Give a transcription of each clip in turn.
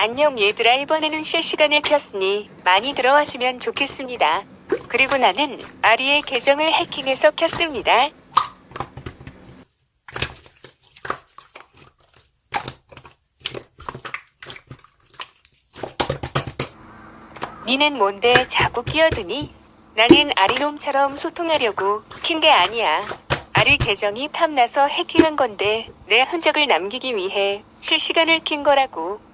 안녕 얘들아 이번에는 실시간을 켰으니 많이 들어와주면 좋겠습니다. 그리고 나는 아리의 계정을 해킹해서 켰습니다. 니는 뭔데 자꾸 끼어드니? 나는 아리놈처럼 소통하려고 킨 게 아니야. 아리 계정이 탐나서 해킹한 건데 내 흔적을 남기기 위해 실시간을 킨 거라고.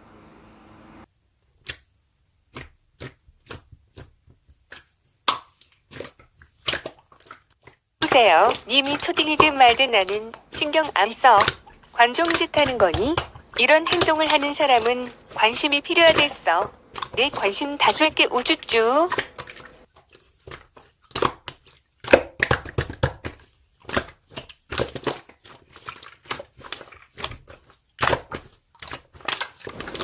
보세요. 님이 초딩이든 말든 나는 신경 안 써. 관종짓 하는 거니? 이런 행동을 하는 사람은 관심이 필요하겠어. 내 관심 다 줄게 우쭈쭈.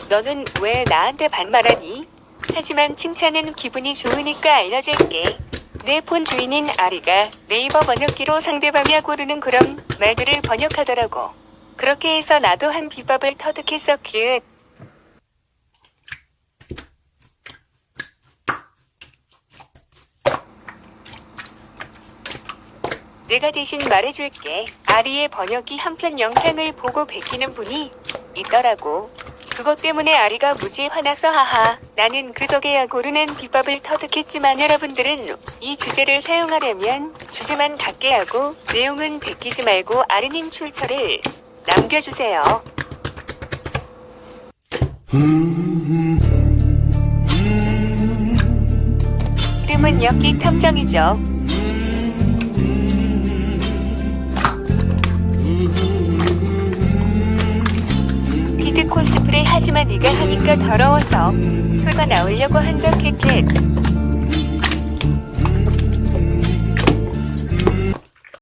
너는 왜 나한테 반말하니? 하지만 칭찬은 기분이 좋으니까 알려줄게. 내 폰 주인인 아리가 네이버 번역기로 상대방이 고르는 그런 말들을 번역하더라고. 그렇게 해서 나도 한 비법을 터득했어, 큐. 내가 대신 말해줄게. 아리의 번역기 한편 영상을 보고 베끼는 분이 있더라고. 그것 때문에 아리가 무지 화나서 하하. 나는 그 덕에 고르는 비법을 터득했지만 여러분들은 이 주제를 사용하려면 주제만 갖게 하고 내용은 베끼지 말고 아리님 출처를 남겨주세요. 이름은 엽기 탐정이죠. 코스프레 하지만 네가 하니까 더러워서 털가 나오려고 한다 캐켓